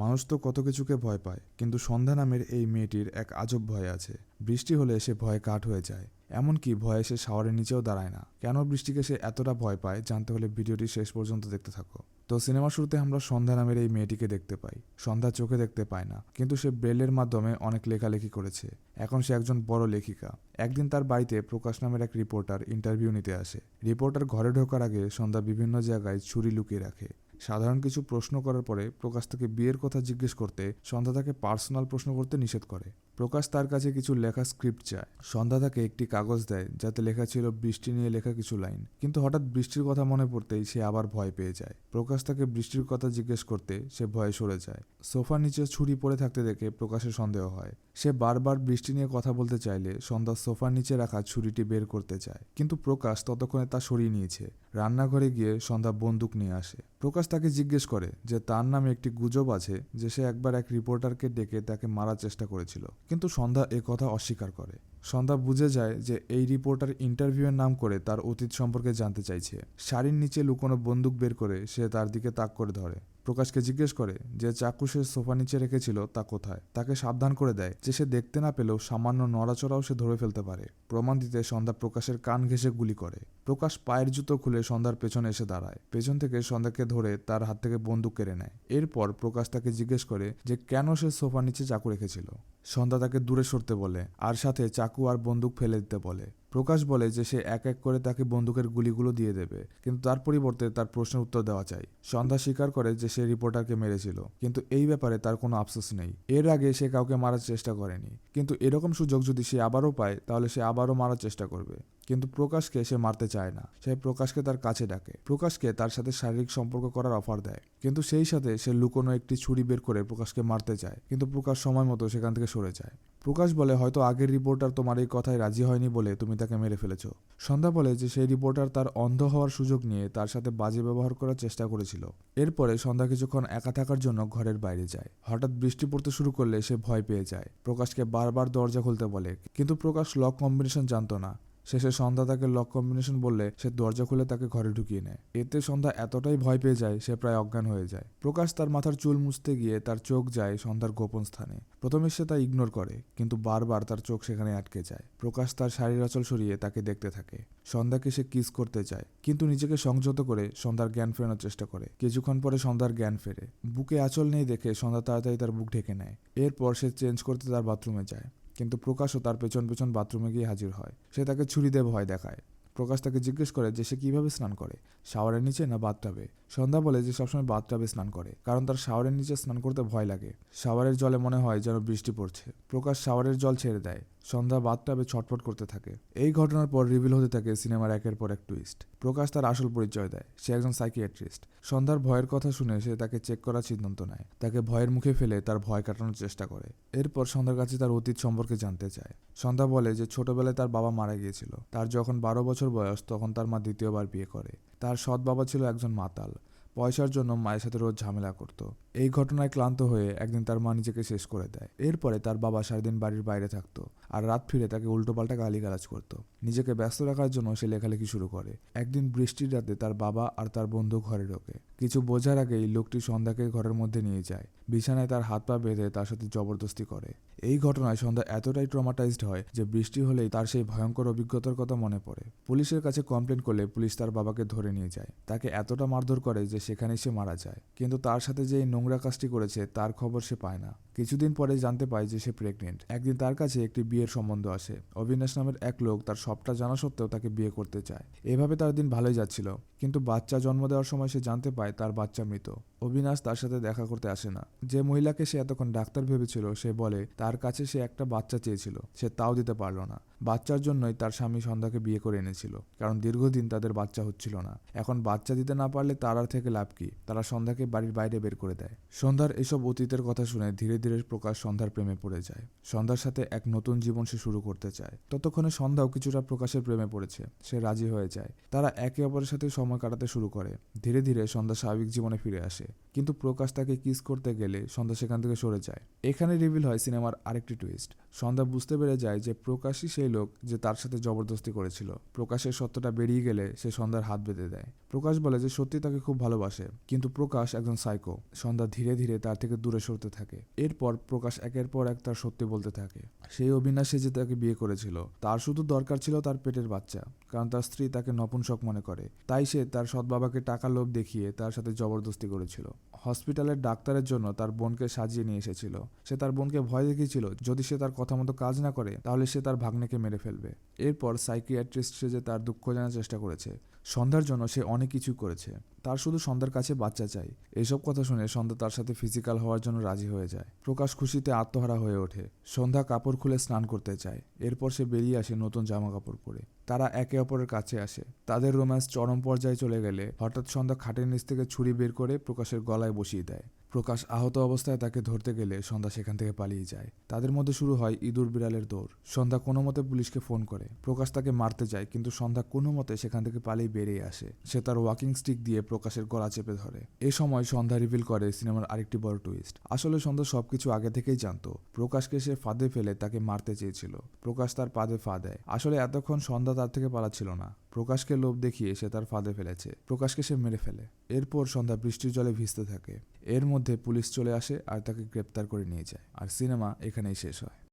মানুষ তো কত কিছুকে ভয় পায়, কিন্তু সন্ধ্যা নামের এই মেয়েটির এক আজব ভয় আছে। বৃষ্টি হলে সে ভয়ে কাঠ হয়ে যায়। এমনকি ভয়ে সে শাওয়ারের নিচেও দাঁড়ায় না। কেন বৃষ্টিকে সে এতটা ভয় পায়, জানতে হলে ভিডিওটি শেষ পর্যন্ত দেখতে থাকো। তো সিনেমার শুরুতে আমরা সন্ধ্যা নামের এই মেয়েটিকে দেখতে পাই। সন্ধ্যা চোখে দেখতে পায় না, কিন্তু সে ব্রেলের মাধ্যমে অনেক লেখালেখি করেছে। এখন সে একজন বড় লেখিকা। একদিন তার বাড়িতে প্রকাশ নামের এক রিপোর্টার ইন্টারভিউ নিতে আসে। রিপোর্টার ঘরে ঢোকার আগে সন্ধ্যা বিভিন্ন জায়গায় ছুরি লুকিয়ে রাখে। সাধারণ কিছু প্রশ্ন করার পরে প্রকাশ তাকে বিয়ের কথা জিজ্ঞেস করতে সন্ধ্যা তাকে পার্সোনাল প্রশ্ন করতে নিষেধ করে। প্রকাশ তার কাছে কিছু লেখা স্ক্রিপ্ট চায়। সন্ধ্যা তাকে একটি কাগজ দেয়, যাতে লেখা ছিল বৃষ্টি নিয়ে লেখা কিছু লাইন। কিন্তু হঠাৎ বৃষ্টির কথা মনে পড়তেই সে আবার ভয় পেয়ে যায়। প্রকাশ তাকে বৃষ্টির কথা জিজ্ঞেস করতে সে ভয়ে সরে যায়। সোফার নিচে ছুরি পড়ে থাকতে দেখে প্রকাশের সন্দেহ হয়। সে বারবার বৃষ্টি নিয়ে কথা বলতে চাইলে সন্ধ্যা সোফার নিচে রাখা ছুরিটি বের করতে চায়। কিন্তু প্রকাশ ততক্ষণে তা সরিয়ে নিয়েছে। রান্নাঘরে গিয়ে সন্ধ্যা বন্দুক নিয়ে আসে। প্রকাশ তাকে জিজ্ঞেস করে যে তার নামে একটি গুজব আছে, যে সে একবার এক রিপোর্টারকে ডেকে তাকে মারার চেষ্টা করেছিল। কিন্তু সন্ধ্যা এ কথা অস্বীকার করে। সন্ধ্যা বুঝে যায় যে এই রিপোর্টার ইন্টারভিউয়ের নাম করে তার অতীত সম্পর্কে জানতে চাইছে। শাড়ির নিচে লুকোনো বন্দুক বের করে সে তার দিকে তাক করে ধরে। প্রকাশকে জিজ্ঞেস করে যে চাকু সে সোফা নিচে রেখেছিল তা কোথায়? তাকে সাবধান করে দেয় যে সে দেখতে না পেলেও সামান্য নড়াচড়াও সে ধরে ফেলতে পারে। প্রমাণ দিতে সন্ধ্যা প্রকাশের কান ঘেঁষে গুলি করে। প্রকাশ পায়ের জুতো খুলে সন্ধ্যার পেছনে এসে দাঁড়ায়। পেছন থেকে সন্ধ্যাকে ধরে তার হাত থেকে বন্দুক কেড়ে নেয়। এরপর প্রকাশ তাকে জিজ্ঞেস করে যে কেন সে সোফার নিচে চাকু রেখেছিল? সন্ধ্যা তাকে দূরে সরতে বলে, আর সাথে চাকু আর বন্দুক ফেলে দিতে বলে। প্রকাশ বলে যে সে এক এক করে তাকে বন্দুকের গুলিগুলো দিয়ে দেবে, কিন্তু তার পরিবর্তে তার প্রশ্নের উত্তর দেওয়া চাই। সন্ধ্যা স্বীকার করে যে সে রিপোর্টারকে মেরেছিল, কিন্তু এই ব্যাপারে তার কোনো আফসোস নেই। এর আগে সে কাউকে মারার চেষ্টা করেনি, কিন্তু এরকম সুযোগ যদি সে আবারও পায়, তাহলে সে আবারও মারার চেষ্টা করবে। কিন্তু প্রকাশকে সে মারতে চায় না। সে প্রকাশকে তার কাছে ডাকে। প্রকাশকে তার সাথে শারীরিক সম্পর্ক করার অফার দেয়, কিন্তু সেই সাথে সে লুকোনো একটি ছুরি বের করে প্রকাশকে মারতে চায়, কিন্তু প্রকাশ সময় মতো সেখান থেকে সরে যায়। প্রকাশ বলে হয়তো আগের রিপোর্টার তোমার এই কথায় রাজি হয়নি বলে তুমি তাকে মেরে ফেলেছ। সন্ধ্যা বলে যে সেই রিপোর্টার তার অন্ধ হওয়ার সুযোগ নিয়ে তার সাথে বাজে ব্যবহার করার চেষ্টা করেছিল। এরপরে সন্ধ্যা কিছুক্ষণ একা থাকার জন্য ঘরের বাইরে যায়। হঠাৎ বৃষ্টি পড়তে শুরু করলে সে ভয় পেয়ে যায়। প্রকাশকে বারবার দরজা খুলতে বলে, কিন্তু প্রকাশ লক কম্বিনেশন জানতো না। শেষে সন্ধ্যা তাকে লক কম্বিনেশন বললে সে দরজা খুলে তাকে ঘরে ঢুকিয়ে নেয়। এতে সন্ধ্যা এতটাই ভয় পেয়ে যায়, সে প্রায় অজ্ঞান হয়ে যায়। প্রকাশ তার মাথার চুল মুছতে গিয়ে তার চোখ যায় সন্ধ্যার গোপন স্থানে। প্রথমে সে তা ইগনোর করে, কিন্তু বারবার তার চোখ সেখানে আটকে যায়। প্রকাশ তার শাড়ির আঁচল সরিয়ে তাকে দেখতে থাকে। সন্ধ্যাকে সে কিস করতে চায়, কিন্তু নিজেকে সংযত করে সন্ধ্যার জ্ঞান ফেরানোর চেষ্টা করে। কিছুক্ষণ পরে সন্ধ্যার জ্ঞান ফেরে। বুকে আঁচল নেই দেখে সন্ধ্যা তাড়াতাড়ি তার বুক ঢেকে নেয়। এরপর সে চেঞ্জ করতে তার বাথরুমে যায়। কিন্তু প্রকাশও তার পেছন পেছন বাথরুমে গিয়ে হাজির হয়। সে তাকে ছুরি দিয়ে ভয় দেখায়। প্রকাশ তাকে জিজ্ঞেস করে যে সে কীভাবে স্নান করে, শাওয়ারের নিচে না বাথটাবে? সন্ধ্যা বলে যে সবসময় বাথটাবে স্নান করে, কারণ তার শাওয়ারের নিচে স্নান করতে ভয় লাগে। শাওয়ারের জলে মনে হয় যেন বৃষ্টি পড়ছে। প্রকাশ শাওয়ারের জল ছেড়ে দেয়। সন্ধ্যা বাথটাবে ছটফট করতে থাকে। এই ঘটনার পর রিভিল হতে থাকে সিনেমার একের পর এক টুইস্ট। প্রকাশ তার আসল পরিচয় দেয়। সে একজন সাইকিয়াট্রিস্ট। সন্ধ্যার ভয়ের কথা শুনে সে তাকে চেক করার সিদ্ধান্ত নেয়। তাকে ভয়ের মুখে ফেলে তার ভয় কাটানোর চেষ্টা করে। এরপর সন্ধ্যার কাছে তার অতীত সম্পর্কে জানতে চায়। সন্ধ্যা বলে যে ছোটবেলায় তার বাবা মারা গিয়েছিল। তার যখন বারো বছর বয়স তখন তার মা দ্বিতীয়বার বিয়ে করে। তার সৎ বাবা ছিল একজন মাতাল। পয়সার জন্য মায়ের সাথে রোজ ঝামেলা করত। এই ঘটনায় ক্লান্ত হয়ে একদিন তার মা নিজেকে শেষ করে দেয়। এরপরে তার বাবা সারাদিন বাড়ির বাইরে থাকতো আর রাত ফিরে তাকে উল্টোপাল্টা গালিগালাজ করত। নিজেকে ব্যস্ত রাখার জন্য সে লেখালেখি শুরু করে। একদিন বৃষ্টির রাতে তার বাবা আর তার বন্ধু ঘরে ঢোকে। কিছু বোঝার আগেই লোকটি সন্ধ্যাকে ঘরের মধ্যে নিয়ে যায়। বিছানায় তার হাত পা বেঁধে তার সাথে জবরদস্তি করে। এই ঘটনায় সন্ধ্যা এতটাই ট্রমাটাইজড হয় যে বৃষ্টি হলেই তার সেই ভয়ঙ্কর অভিজ্ঞতার কথা মনে পড়ে। পুলিশের কাছে কমপ্লেন করলে পুলিশ তার বাবাকে ধরে নিয়ে যায়। তাকে এতটা মারধর করে যে সেখানেই সে মারা যায়। কিন্তু তার সাথে যে এই নোংরা কাজটি করেছে, তার খবর সে পায় না। কিছুদিন পরে জানতে পায় যে সে প্রেগনেন্ট একদিন তার কাছে একটি বিয়ের সম্বন্ধ আসে অবিনাশ নামের এক লোক তার সবটা জানা সত্ত্বেও তাকে বিয়ে করতে চায়। এভাবে তার দিন ভালোই যাচ্ছিল, কিন্তু বাচ্চা জন্ম দেওয়ার সময় সে জানতে পায় তার বাচ্চা মৃত। অবিনাশ তার সাথে দেখা করতে আসে না। যে মহিলাকে সে এতক্ষণ ডাক্তার ভেবেছিল, সে বলে, তার কাছে সে একটা বাচ্চা চেয়েছিল, সে তাও দিতে পারল না। বাচ্চার জন্যই তার স্বামী সন্ধ্যাকে বিয়ে করে এনেছিল, কারণ দীর্ঘদিন তাদের বাচ্চা হচ্ছিল না। এখন বাচ্চা দিতে না পারলে তার আর থেকে লাভ কি? তারা সন্ধ্যাকে বাড়ির বাইরে বের করে দেয়। সন্ধ্যার এসব অতীতের কথা শুনে ধীরে ধীরে প্রকাশ সন্ধ্যার প্রেমে পড়ে যায়। সন্ধ্যার সাথে এক নতুন জীবন সে শুরু করতে চায়। ততক্ষণে সন্ধ্যাও কিছুটা প্রকাশের প্রেমে পড়েছে। সে রাজি হয়ে যায়। তারা একে অপরের সাথে সময় কাটাতে শুরু করে। ধীরে ধীরে সন্ধ্যা স্বাভাবিক জীবনে ফিরে আসে। কিন্তু প্রকাশ তাকে কিস করতে গেলে সন্ধ্যা সেখান থেকে সরে যায়। এখানে রিভিল হয় সিনেমার আরেকটি টুইস্ট। সন্ধ্যা বুঝতে পেরে যায় যে প্রকাশই সেই লোক যে তার সাথে জবরদস্তি করেছিল। প্রকাশের সত্যটা বেরিয়ে গেলে সে সন্ধ্যার হাত বেঁধে দেয়। প্রকাশ বলে যে সত্যি তাকে খুব ভালোবাসে। কিন্তু প্রকাশ একজন সাইকো। সন্ধ্যা ধীরে ধীরে তার থেকে দূরে সরতে থাকে। এরপর প্রকাশ একের পর এক তার সত্যি বলতে থাকে। সেই অবিনাশে যে তাকে বিয়ে করেছিল, তার শুধু দরকার ছিল তার পেটের বাচ্চা, কারণ তার স্ত্রী তাকে নপুংসক মনে করে। তাই সে তার সৎ বাবাকে টাকা লোভ দেখিয়ে তার সাথে জবরদস্তি করেছিল। হসপিটালের ডাক্তারের জন্য তার বোনকে সাজিয়ে নিয়ে এসেছিল। সে তার বোনকে ভয় দেখিয়েছিল, যদি সে তার কথা মতো কাজ না করে, তাহলে সে তার ভাগ্নেকে মেরে ফেলবে। এরপর সাইকিয়াট্রিস্ট সেজে তার দুঃখ জানার চেষ্টা করেছে, সন্ধ্যার জন্য সে অনেক কিছু করেছে। তার শুধু সন্ধ্যার কাছে বাচ্চা চাই। এসব কথা শুনে সন্ধ্যা তার সাথে ফিজিক্যাল হওয়ার জন্য রাজি হয়ে যায়। প্রকাশ খুশিতে আত্মহারা হয়ে ওঠে। সন্ধ্যা কাপড় খুলে স্নান করতে চায়। এরপর সে বেরিয়ে আসে নতুন জামা কাপড় পরে। তারা একে অপরের কাছে আসে। তাদের রোম্যান্স চরম পর্যায়ে চলে গেলে হঠাৎ সন্ধ্যা খাটের নিচ থেকে ছুরি বের করে প্রকাশের গলায় বসিয়ে দেয়। প্রকাশ আহত অবস্থায় তাকে ধরতে গেলে সন্ধ্যা সেখান থেকে পালিয়ে যায়। তাদের মধ্যে শুরু হয় ইঁদুর বিড়ালের দৌড়। সন্ধ্যা কোনো মতে পুলিশকে ফোন করে। প্রকাশ তাকে মারতে যায়, কিন্তু সন্ধ্যা কোনো মতে সেখান থেকে পালিয়ে বেরিয়ে আসে। সে তার ওয়াকিং স্টিক দিয়ে প্রকাশের গলা চেপে ধরে। এ সময় সন্ধ্যা রিভিল করে সিনেমার আরেকটি বড় টুইস্ট। আসলে সন্ধ্যা সবকিছু আগে থেকেই জানতো। প্রকাশকে সে ফাঁদে ফেলে তাকে মারতে চেয়েছিল। প্রকাশ তার পাদে ফা দেয়। আসলে এতক্ষণ সন্ধ্যা তার থেকে পালাচ্ছিল না। প্রকাশকে লোভ দেখিয়ে সে তার ফাঁদে ফেলেছে। প্রকাশকে সে মেরে ফেলে। এরপর সন্ধ্যা বৃষ্টির জলে ভিজতে থাকে। এর মধ্যে পুলিশ চলে আসে আর তাকে গ্রেপ্তার করে নিয়ে যায়। আর সিনেমা এখানেই শেষ হয়।